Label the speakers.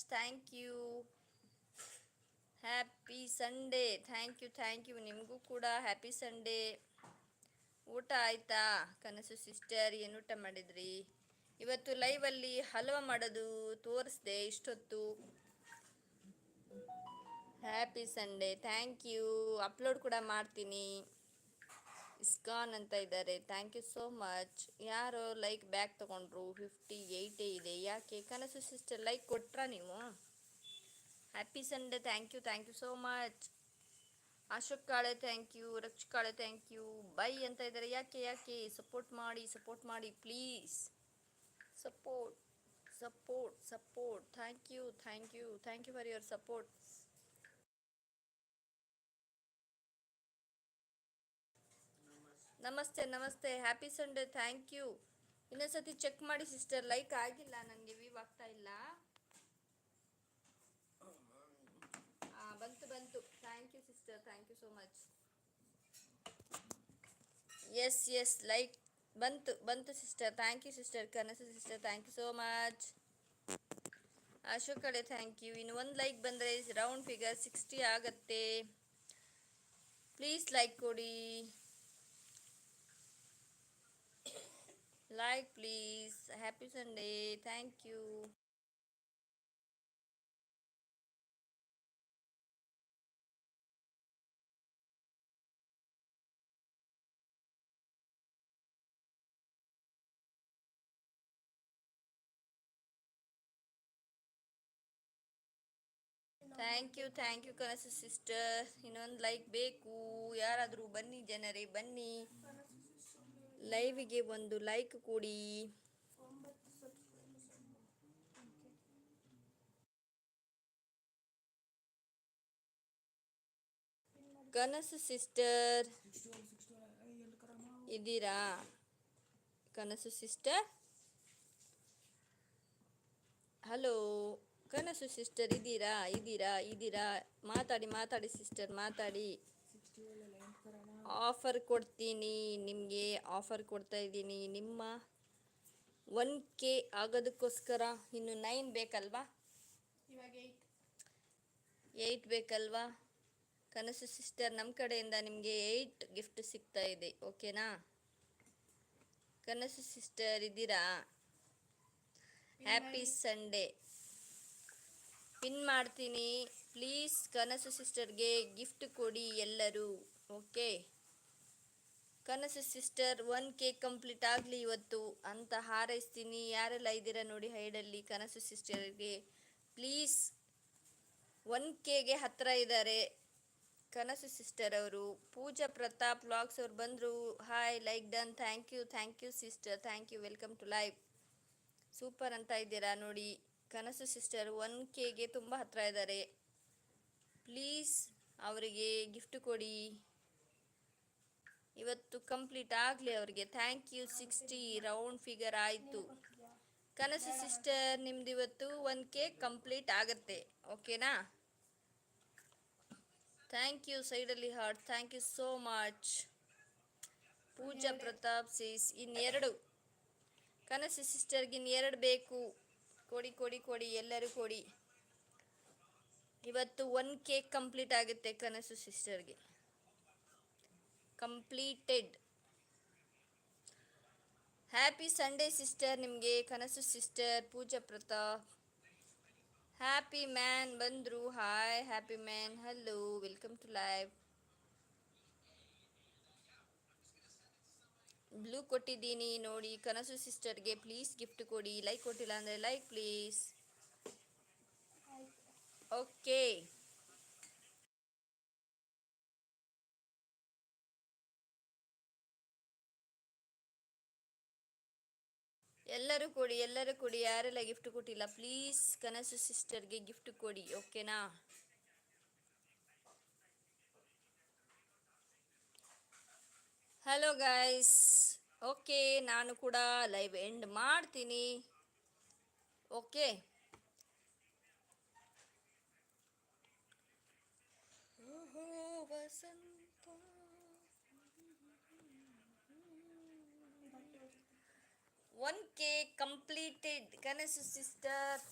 Speaker 1: Much thank you happy Sunday thank you thank you ನಿಮಗೂ ಕೂಡ happy Sunday ಊಟ ಆಯ್ತಾ? ಕನಸು ಸಿಸ್ಟರ್ ಏನು ಊಟ ಮಾಡಿದ್ರಿ? ಇವತ್ತು ಲೈವಲ್ಲಿ ಹಲ್ವ ಮಾಡೋದು ತೋರಿಸ್ದೆ ಇಷ್ಟೊತ್ತು. Happy Sunday thank you upload ಕೂಡ ಮಾಡ್ತೀನಿ. ಇಸ್ಕಾನ್ ಅಂತ ಇದ್ದಾರೆ ಥ್ಯಾಂಕ್ ಯು ಸೋ ಮಚ್ ಯಾರು ಲೈಕ್ ಬ್ಯಾಕ್ ತಗೊಂಡ್ರು ಫಿಫ್ಟಿ ಏಯ್ಟೇ ಇದೆ. ಯಾಕೆ? ಕನಸು ಸಿಸ್ಟರ್ ಲೈಕ್ ಕೊಟ್ರಾ ನೀವು? Happy Sunday thank you thank you so much Ashok Kale thank you Raksha Kale thank you bye ಅಂತ ಇದ್ದಾರೆ ಯಾಕೆ ಯಾಕೆ? ಸಪೋರ್ಟ್ ಮಾಡಿ ಸಪೋರ್ಟ್ ಮಾಡಿ please support support support thank you thank you thank you for your support ನಮಸ್ತೆ ನಮಸ್ತೆ. Happy Sunday thank you ಇನ್ನೊಂದ್ಸತಿ check ಮಾಡಿ ಸಿಸ್ಟರ್ ಲೈಕ್ ಆಗಿಲ್ಲ. ನನಗೆ ವ್ಯೂ ಆಗ್ತಾ ಇಲ್ಲ. ಬಂತು ಬಂತು. Thank you sister thank you so much yes yes like ಬಂತು ಬಂತು sister thank you sister Kanasu sister thank you so much Ashok ಕಡೆ ಥ್ಯಾಂಕ್ ಯು ಇನ್ನು ಒಂದು ಲೈಕ್ ಬಂದರೆ ರೌಂಡ್ ಫಿಗರ್ ಸಿಕ್ಸ್ಟಿ ಆಗತ್ತೆ. ಪ್ಲೀಸ್ ಲೈಕ್ ಕೊಡಿ. Like please happy Sunday thank you thank you thank you Kanasu sister ಇನ್ನೊಂದು like ಬೇಕು ಯಾರಾದರೂ ಬನ್ನಿ ಜನರೇ ಬನ್ನಿ ಲೈವಿಗೆ ಒಂದು ಲೈಕ್ ಕೊಡಿ. ಕನಸು ಸಿಸ್ಟರ್. ಇದ್ದೀರಾ? ಕನಸು ಸಿಸ್ಟರ್? ಹಲೋ, ಕನಸು ಸಿಸ್ಟರ್ ಇದ್ದೀರಾ? ಇದ್ದೀರಾ? ಇದ್ದೀರಾ? ಮಾತಾಡಿ ಮಾತಾಡಿ ಸಿಸ್ಟರ್, ಮಾತಾಡಿ. ಆಫರ್ ಕೊಡ್ತೀನಿ ನಿಮಗೆ ಆಫರ್ ಕೊಡ್ತಾ ಇದ್ದೀನಿ. ನಿಮ್ಮ ಒನ್ ಕೆ ಆಗೋದಕ್ಕೋಸ್ಕರ ಇನ್ನು ನೈನ್ ಬೇಕಲ್ವಾ?
Speaker 2: ಇವಾಗ ಏಯ್ಟ್
Speaker 1: ಏಯ್ಟ್ ಬೇಕಲ್ವಾ? ಕನಸು ಸಿಸ್ಟರ್ ನಮ್ಮ ಕಡೆಯಿಂದ ನಿಮಗೆ ಏಯ್ಟ್ ಗಿಫ್ಟ್ ಸಿಗ್ತಾ ಇದೆ ಓಕೆನಾ ಕನಸು ಸಿಸ್ಟರ್ ಇದ್ದೀರಾ? ಹ್ಯಾಪಿ ಸಂಡೇ ಪಿನ್ ಮಾಡ್ತೀನಿ. ಪ್ಲೀಸ್ ಕನಸು ಸಿಸ್ಟರ್ಗೆ ಗಿಫ್ಟ್ ಕೊಡಿ ಎಲ್ಲರೂ. ಓಕೆ ಕನಸು ಸಿಸ್ಟರ್ ಒನ್ ಕೇಕ್ ಕಂಪ್ಲೀಟ್ ಆಗಲಿ ಇವತ್ತು. ಅಂತ ಹಾರೈಸ್ತೀನಿ. ಯಾರೆಲ್ಲ ಇದ್ದೀರಾ ನೋಡಿ ಹೈಡಲ್ಲಿ ಕನಸು ಸಿಸ್ಟರ್ಗೆ ಪ್ಲೀಸ್ ಒನ್ ಕೆಗೆ ಹತ್ತಿರ ಇದ್ದಾರೆ ಕನಸು ಸಿಸ್ಟರ್ ಅವರು. ಪೂಜಾ ಪ್ರತಾಪ್ ವ್ಲಾಗ್ಸ್ ಅವ್ರು ಬಂದರು. Hi like done thank you thank you sister thank you welcome to live super ಅಂತ ಇದ್ದೀರಾ ನೋಡಿ. ಕನಸು ಸಿಸ್ಟರ್ ಒನ್ ಕೆಗೆ ತುಂಬ ಹತ್ತಿರ ಇದ್ದಾರೆ. ಪ್ಲೀಸ್ ಅವರಿಗೆ ಗಿಫ್ಟ್ ಕೊಡಿ. ಇವತ್ತು ಕಂಪ್ಲೀಟ್ ಆಗಲಿ ಅವರಿಗೆ. Thank you sixty round figure ಆಯಿತು. ಕನಸು ಸಿಸ್ಟರ್ ನಿಮ್ದು ಇವತ್ತು ಒನ್ ಕೆ ಕಂಪ್ಲೀಟ್ ಆಗುತ್ತೆ. ಓಕೆನಾ? ಥ್ಯಾಂಕ್ ಯು ಸೈಡಲ್ಲಿ heart. Thank you so much. Pooja Pratap sis, ಇನ್ನೆರಡು. ಕನಸು ಸಿಸ್ಟರ್ಗೆ ಇನ್ನೆರಡು ಬೇಕು. ಕೊಡಿ ಕೊಡಿ ಕೊಡಿ, ಎಲ್ಲರೂ ಕೊಡಿ. ಇವತ್ತು ಒನ್ ಕೇಕ್ ಕಂಪ್ಲೀಟ್ ಆಗುತ್ತೆ ಕನಸು ಸಿಸ್ಟರ್ಗೆ ಕಂಪ್ಲೀಟೆಡ್ ಹ್ಯಾಪಿ ಸಂಡೇ ಸಿಸ್ಟರ್ ನಿಮಗೆ, Kanasu sister Pooja Pratap. Happy man ಬಂದರು hi happy man hello welcome to live blue ಕೊಟ್ಟಿದ್ದೀನಿ. ನೋಡಿ, ಕನಸು ಸಿಸ್ಟರ್ಗೆ ಪ್ಲೀಸ್ ಗಿಫ್ಟ್ ಕೊಡಿ. ಲೈಕ್ ಕೊಟ್ಟಿಲ್ಲ ಅಂದರೆ ಲೈಕ್ ಪ್ಲೀಸ್ ಓಕೆ ಎಲ್ಲರೂ ಕೊಡಿ ಎಲ್ಲರೂ ಕೊಡಿ. ಯಾರೆಲ್ಲ ಗಿಫ್ಟ್ ಕೊಟ್ಟಿಲ್ಲ ಪ್ಲೀಸ್ ಕನಸು ಸಿಸ್ಟರ್ಗೆ ಗಿಫ್ಟ್ ಕೊಡಿ. ಓಕೆನಾ ಹಲೋ ಗೈಸ್ ಓಕೆ ನಾನು ಕೂಡ ಲೈವ್ ಎಂಡ್ ಮಾಡ್ತೀನಿ. Okay Vasanth. One K completed Kanasu sister